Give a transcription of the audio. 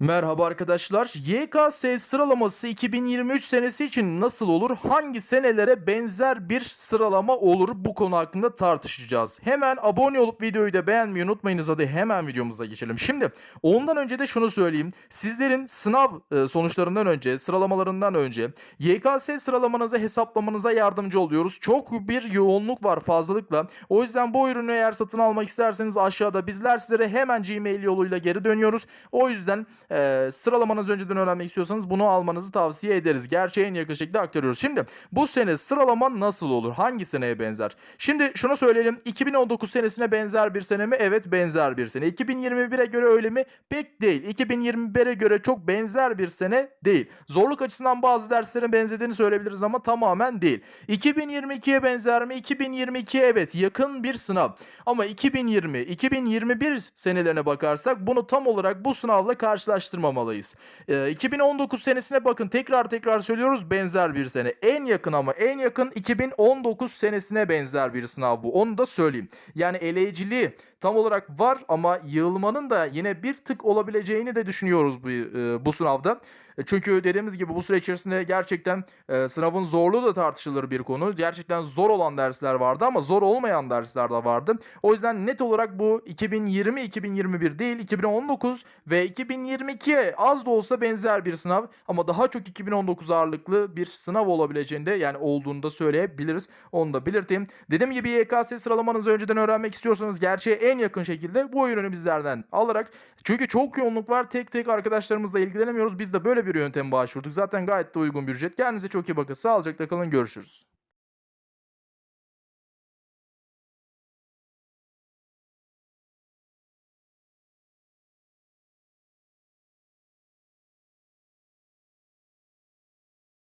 Merhaba arkadaşlar. YKS sıralaması 2023 senesi için nasıl olur? Hangi senelere benzer bir sıralama olur? Bu konu hakkında tartışacağız. Hemen abone olup videoyu da beğenmeyi unutmayınız. Hadi hemen videomuza geçelim. Şimdi ondan önce de şunu söyleyeyim. Sizlerin sınav e, sonuçlarından önce, sıralamalarından önce YKS sıralamanızı hesaplamanıza yardımcı oluyoruz. Çok bir yoğunluk var fazlalıkla. O yüzden bu ürünü eğer satın almak isterseniz aşağıda bizler sizlere hemen Gmail yoluyla geri dönüyoruz. O yüzden e, sıralamanızı önceden öğrenmek istiyorsanız bunu almanızı tavsiye ederiz. Gerçeğe en yakın şekilde aktarıyoruz. Şimdi bu sene sıralama nasıl olur? Hangi seneye benzer? Şimdi şunu söyleyelim. 2019 senesine benzer bir sene mi? Evet benzer bir sene. 2021'e göre öyle mi? Pek değil. 2021'e göre çok benzer bir sene değil. Zorluk açısından bazı derslerin benzediğini söyleyebiliriz ama tamamen değil. 2022'ye benzer mi? 2022 evet yakın bir sınav. Ama 2020, 2021 senelerine bakarsak bunu tam olarak bu sınavla karşılaştırmamalıyız. Ee, 2019 senesine bakın tekrar tekrar söylüyoruz benzer bir sene. En yakın ama en yakın 2019 senesine benzer bir sınav bu. Onu da söyleyeyim. Yani eleyiciliği tam olarak var ama yığılmanın da yine bir tık olabileceğini de düşünüyoruz bu, e, bu sınavda. E, Çünkü dediğimiz gibi bu süre içerisinde gerçekten e, sınavın zorluğu da tartışılır bir konu. Gerçekten zor olan dersler vardı ama zor olmayan dersler de vardı. O yüzden net olarak bu 2020-2021 değil 2019 ve 2022'ye az da olsa benzer bir sınav ama daha çok 2019 ağırlıklı bir sınav olabileceğini de yani olduğunu da söyleyebiliriz. Onu da belirteyim. Dediğim gibi YKS sıralamanızı önceden öğrenmek istiyorsanız gerçeğe en yakın şekilde bu ürünü bizlerden alarak çünkü çok yoğunluk var tek tek arkadaşlarımızla ilgilenemiyoruz. Biz de böyle bir yöntem başvurduk. Zaten gayet de uygun bir ücret. Kendinize çok iyi bakın. Sağlıcakla kalın. Görüşürüz.